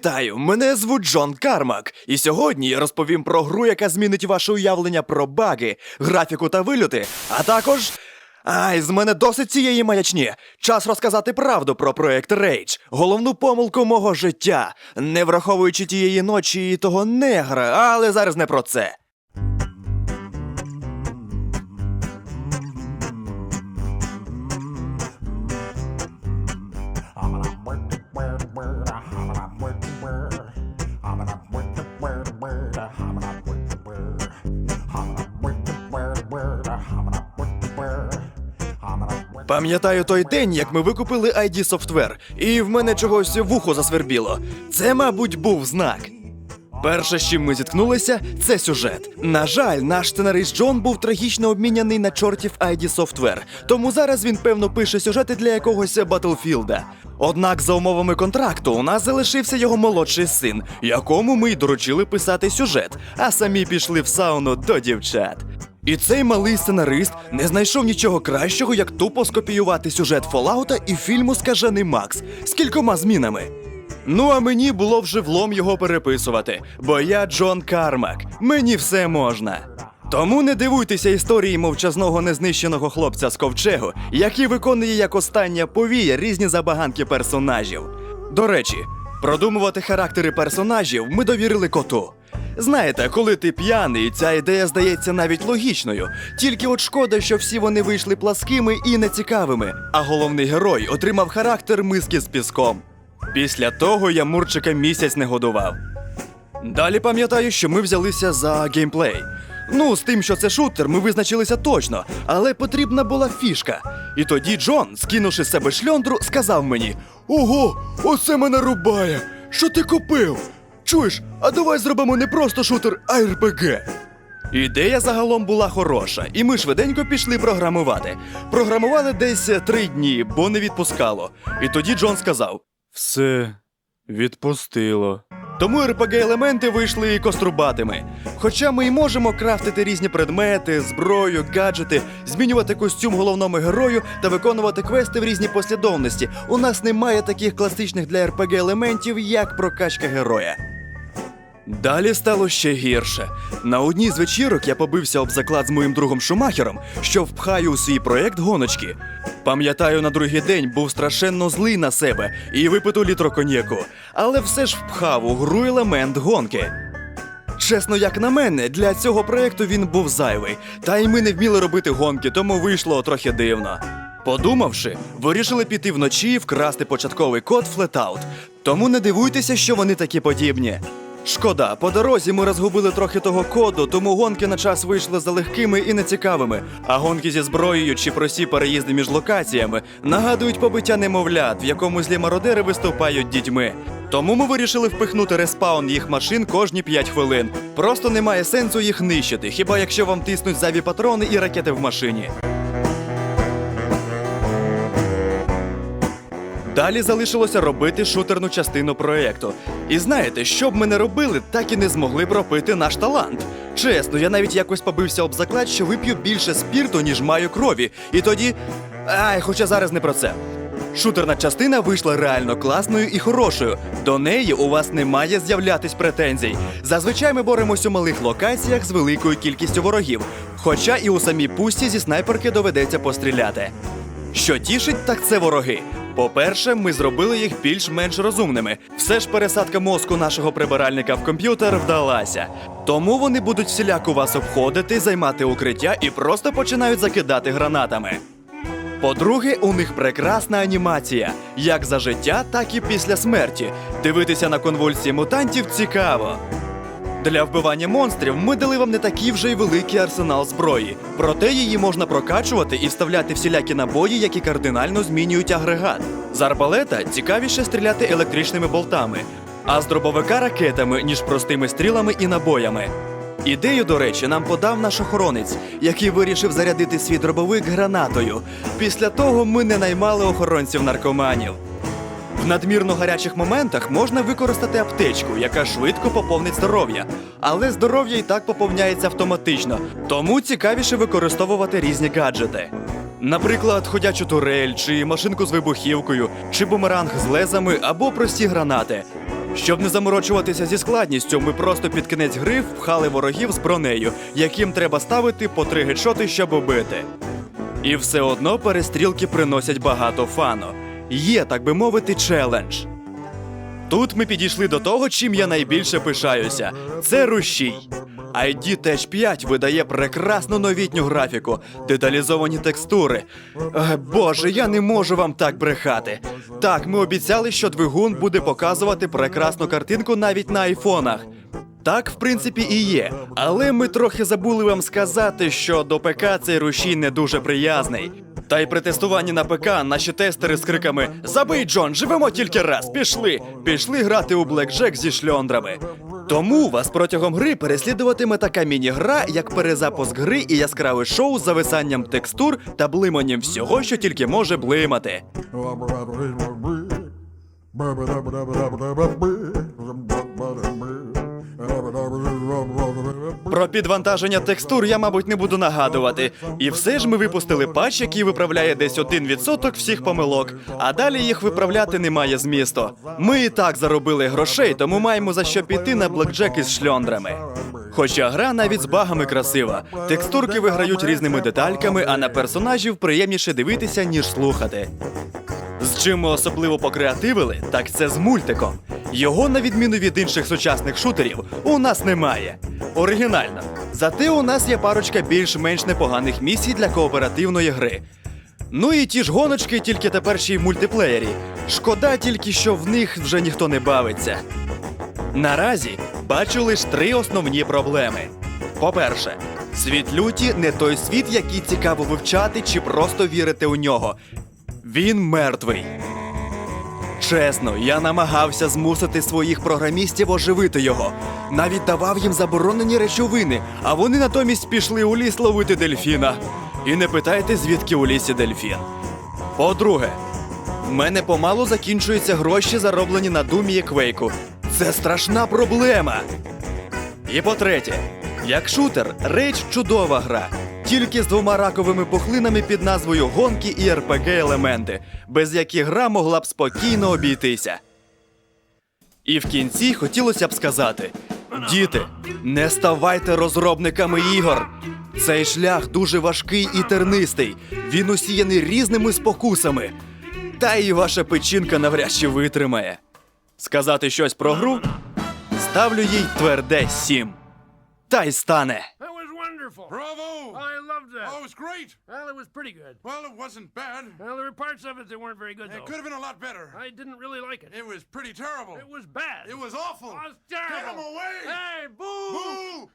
Вітаю! Мене звуть Джон Кармак, і сьогодні я розповім про гру, яка змінить ваше уявлення про баги, графіку та вильоти, а також. Ай, з мене досить цієї маячні. Час розказати правду про проект Рейдж, головну помилку мого життя, не враховуючи тієї ночі і того негра, але зараз не про це. Пам'ятаю той день, як ми викупили ID Software, і в мене чогось вухо засвербіло. Це, мабуть, був знак. Перше, з чим ми зіткнулися, це сюжет. На жаль, наш сценарист Джон був трагічно обміняний на чортів ID Software, тому зараз він певно пише сюжети для якогось Батлфілда. Однак, за умовами контракту, у нас залишився його молодший син, якому ми й доручили писати сюжет, а самі пішли в сауну до дівчат. І цей малий сценарист не знайшов нічого кращого, як тупо скопіювати сюжет Фоллаута і фільму Скажений Макс з кількома змінами. Ну а мені було вже влом його переписувати, бо я Джон Кармак. Мені все можна. Тому не дивуйтеся історії мовчазного незнищеного хлопця з ковчегу, який виконує як остання повія різні забаганки персонажів. До речі, продумувати характери персонажів ми довірили коту. Знаєте, коли ти п'яний, ця ідея здається навіть логічною. Тільки от шкода, що всі вони вийшли пласкими і нецікавими, а головний герой отримав характер миски з піском. Після того я Мурчика місяць не годував. Далі пам'ятаю, що ми взялися за геймплей. Ну, з тим, що це шутер, ми визначилися точно, але потрібна була фішка. І тоді Джон, скинувши з себе шльондру, сказав мені: Ого, оце мене рубає! Що ти купив? Чуєш, а давай зробимо не просто шутер, а РПГ. Ідея загалом була хороша, і ми швиденько пішли програмувати. Програмували десь е, три дні, бо не відпускало. І тоді Джон сказав: Все, відпустило. Тому РПГ елементи вийшли і кострубатими. Хоча ми й можемо крафтити різні предмети, зброю, гаджети, змінювати костюм головному герою та виконувати квести в різній послідовності. У нас немає таких класичних для РПГ елементів, як прокачка героя. Далі стало ще гірше. На одній з вечірок я побився об заклад з моїм другом Шумахером, що впхаю у свій проект гоночки. Пам'ятаю, на другий день був страшенно злий на себе і випиту літро коньяку, але все ж впхав у гру елемент гонки. Чесно, як на мене, для цього проекту він був зайвий, та й ми не вміли робити гонки, тому вийшло трохи дивно. Подумавши, вирішили піти вночі і вкрасти початковий код Flatout. Тому не дивуйтеся, що вони такі подібні. Шкода, по дорозі ми розгубили трохи того коду, тому гонки на час вийшли залегкими і нецікавими. А гонки зі зброєю чи прості переїзди між локаціями нагадують побиття немовлят, в якому злі мародери виступають дітьми. Тому ми вирішили впихнути респаун їх машин кожні 5 хвилин. Просто немає сенсу їх нищити, хіба якщо вам тиснуть заві патрони і ракети в машині. Далі залишилося робити шутерну частину проєкту. І знаєте, що б ми не робили, так і не змогли пропити наш талант. Чесно, я навіть якось побився об заклад, що вип'ю більше спірту, ніж маю крові. І тоді. Ай, хоча зараз не про це. Шутерна частина вийшла реально класною і хорошою. До неї у вас не має з'являтись претензій. Зазвичай ми боремось у малих локаціях з великою кількістю ворогів. Хоча і у самій пусті зі снайперки доведеться постріляти. Що тішить, так це вороги. По-перше, ми зробили їх більш-менш розумними. Все ж пересадка мозку нашого прибиральника в комп'ютер вдалася. Тому вони будуть всіляко вас обходити, займати укриття і просто починають закидати гранатами. По-друге, у них прекрасна анімація, як за життя, так і після смерті. Дивитися на конвульсії мутантів цікаво. Для вбивання монстрів ми дали вам не такий вже й великий арсенал зброї. Проте її можна прокачувати і вставляти всілякі набої, які кардинально змінюють агрегат. З арбалета цікавіше стріляти електричними болтами, а з дробовика ракетами, ніж простими стрілами і набоями. Ідею, до речі, нам подав наш охоронець, який вирішив зарядити свій дробовик гранатою. Після того ми не наймали охоронців наркоманів. В надмірно гарячих моментах можна використати аптечку, яка швидко поповнить здоров'я. Але здоров'я і так поповняється автоматично, тому цікавіше використовувати різні гаджети. Наприклад, ходячу турель, чи машинку з вибухівкою, чи бумеранг з лезами або прості гранати. Щоб не заморочуватися зі складністю, ми просто під кінець гри впхали ворогів з бронею, яким треба ставити по три гедшоти, щоб убити. І все одно перестрілки приносять багато фану. Є, так би мовити, челендж. Тут ми підійшли до того, чим я найбільше пишаюся. Це рушій. ID Tech 5 видає прекрасну новітню графіку, деталізовані текстури. Е, Боже, я не можу вам так брехати. Так, ми обіцяли, що двигун буде показувати прекрасну картинку навіть на айфонах. Так, в принципі, і є. Але ми трохи забули вам сказати, що до ПК цей рушій не дуже приязний. Та й при тестуванні на ПК наші тестери з криками Забий, Джон, живемо тільки раз, пішли! Пішли грати у Блекджек зі шльондрами. Тому вас протягом гри переслідуватиме така міні-гра, як перезапуск гри і яскраве шоу з зависанням текстур та блиманням всього, що тільки може блимати. Про підвантаження текстур я, мабуть, не буду нагадувати. І все ж ми випустили патч, який виправляє десь 1% всіх помилок, а далі їх виправляти немає змісту. Ми і так заробили грошей, тому маємо за що піти на блекджек із шльондрами. Хоча гра навіть з багами красива. Текстурки виграють різними детальками, а на персонажів приємніше дивитися, ніж слухати. З чим ми особливо покреативили, так це з мультиком. Його, на відміну від інших сучасних шутерів, у нас немає. Оригінально. Зате у нас є парочка більш-менш непоганих місій для кооперативної гри. Ну і ті ж гоночки, тільки тепер ще й мультиплеєрі. Шкода тільки, що в них вже ніхто не бавиться. Наразі бачу лише три основні проблеми. По-перше, світ люті не той світ, який цікаво вивчати чи просто вірити у нього. Він мертвий. Чесно, я намагався змусити своїх програмістів оживити його. Навіть давав їм заборонені речовини, а вони натомість пішли у ліс ловити дельфіна. І не питайте, звідки у лісі дельфін. По-друге, в мене помалу закінчуються гроші, зароблені на думі і квейку. Це страшна проблема. І по-третє, як шутер, Рейдж чудова гра. Тільки з двома раковими пухлинами під назвою гонки і РПГ елементи, без яких гра могла б спокійно обійтися. І в кінці хотілося б сказати: діти, не ставайте розробниками ігор. Цей шлях дуже важкий і тернистий. Він усіяний різними спокусами. Та і ваша печінка навряд чи витримає. Сказати щось про гру? Ставлю їй тверде сім. Та й стане. That was wonderful. Bravo! I loved that. Oh, it was great. Well, it was pretty good. Well, it wasn't bad. Well, there were parts of it that weren't very good, It though. could have been a lot better. I didn't really like it. It was pretty terrible. It was bad. It was awful. It was terrible. Get him away! Hey, boo! Boo!